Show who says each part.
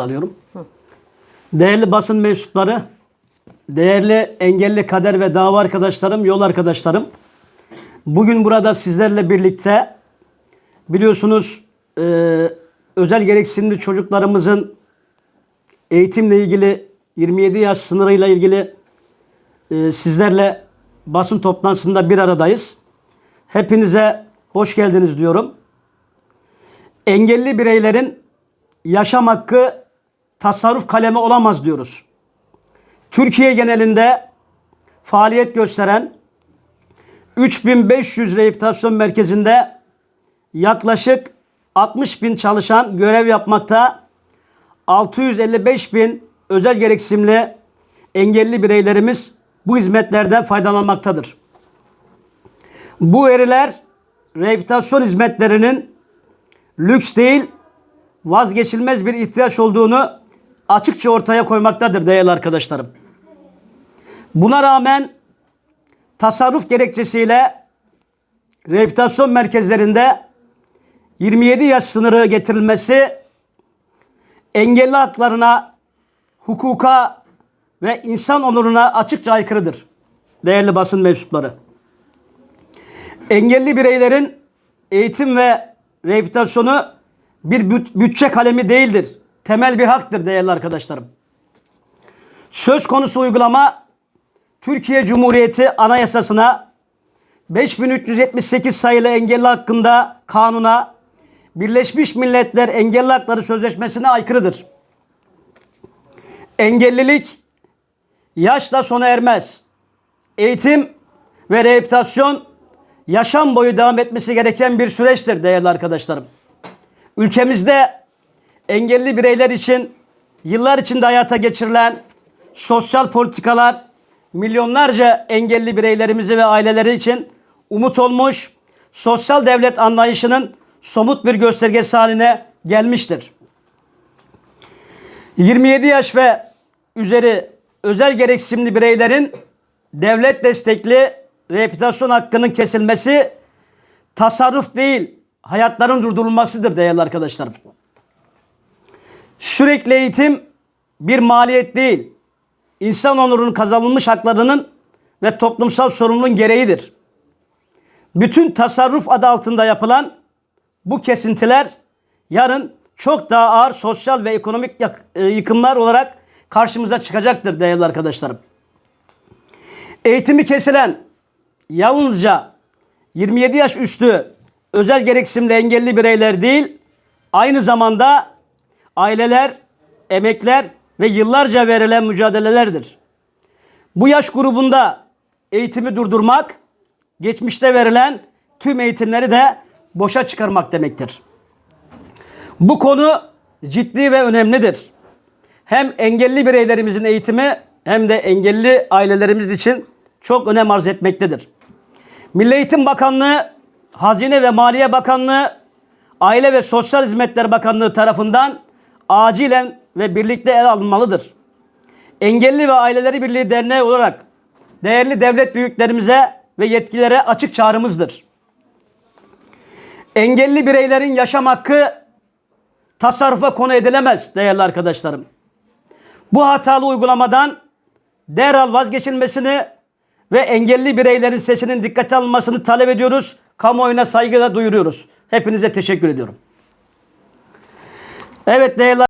Speaker 1: alıyorum. Değerli basın mensupları, değerli engelli kader ve dava arkadaşlarım, yol arkadaşlarım. Bugün burada sizlerle birlikte biliyorsunuz e, özel gereksinimli çocuklarımızın eğitimle ilgili 27 yaş sınırıyla ilgili e, sizlerle basın toplantısında bir aradayız. Hepinize hoş geldiniz diyorum. Engelli bireylerin yaşam hakkı tasarruf kalemi olamaz diyoruz. Türkiye genelinde faaliyet gösteren 3500 rehabilitasyon merkezinde yaklaşık 60 bin çalışan görev yapmakta. 655 bin özel gereksinimli engelli bireylerimiz bu hizmetlerden faydalanmaktadır. Bu veriler rehabilitasyon hizmetlerinin lüks değil, vazgeçilmez bir ihtiyaç olduğunu açıkça ortaya koymaktadır değerli arkadaşlarım. Buna rağmen tasarruf gerekçesiyle rehabilitasyon merkezlerinde 27 yaş sınırı getirilmesi engelli haklarına, hukuka ve insan onuruna açıkça aykırıdır. Değerli basın mensupları. Engelli bireylerin eğitim ve rehabilitasyonu bir büt- bütçe kalemi değildir. Temel bir haktır değerli arkadaşlarım. Söz konusu uygulama Türkiye Cumhuriyeti Anayasası'na 5378 sayılı engelli hakkında kanuna Birleşmiş Milletler Engelli Hakları Sözleşmesi'ne aykırıdır. Engellilik yaşla sona ermez. Eğitim ve rehabilitasyon yaşam boyu devam etmesi gereken bir süreçtir değerli arkadaşlarım. Ülkemizde engelli bireyler için yıllar içinde hayata geçirilen sosyal politikalar milyonlarca engelli bireylerimizi ve aileleri için umut olmuş, sosyal devlet anlayışının somut bir göstergesi haline gelmiştir. 27 yaş ve üzeri özel gereksinimli bireylerin devlet destekli rehabilitasyon hakkının kesilmesi tasarruf değil, hayatların durdurulmasıdır değerli arkadaşlarım. Sürekli eğitim bir maliyet değil, insan onurunun kazanılmış haklarının ve toplumsal sorumluluğun gereğidir. Bütün tasarruf adı altında yapılan bu kesintiler yarın çok daha ağır sosyal ve ekonomik e, yıkımlar olarak karşımıza çıkacaktır değerli arkadaşlarım. Eğitimi kesilen yalnızca 27 yaş üstü özel gereksinimli engelli bireyler değil, aynı zamanda aileler, emekler ve yıllarca verilen mücadelelerdir. Bu yaş grubunda eğitimi durdurmak, geçmişte verilen tüm eğitimleri de boşa çıkarmak demektir. Bu konu ciddi ve önemlidir. Hem engelli bireylerimizin eğitimi hem de engelli ailelerimiz için çok önem arz etmektedir. Milli Eğitim Bakanlığı, Hazine ve Maliye Bakanlığı, Aile ve Sosyal Hizmetler Bakanlığı tarafından acilen ve birlikte ele alınmalıdır. Engelli ve Aileleri Birliği Derneği olarak değerli devlet büyüklerimize ve yetkililere açık çağrımızdır. Engelli bireylerin yaşam hakkı tasarrufa konu edilemez değerli arkadaşlarım. Bu hatalı uygulamadan derhal vazgeçilmesini ve engelli bireylerin sesinin dikkate alınmasını talep ediyoruz. Kamuoyuna saygıyla duyuruyoruz. Hepinize teşekkür ediyorum. Evet değerli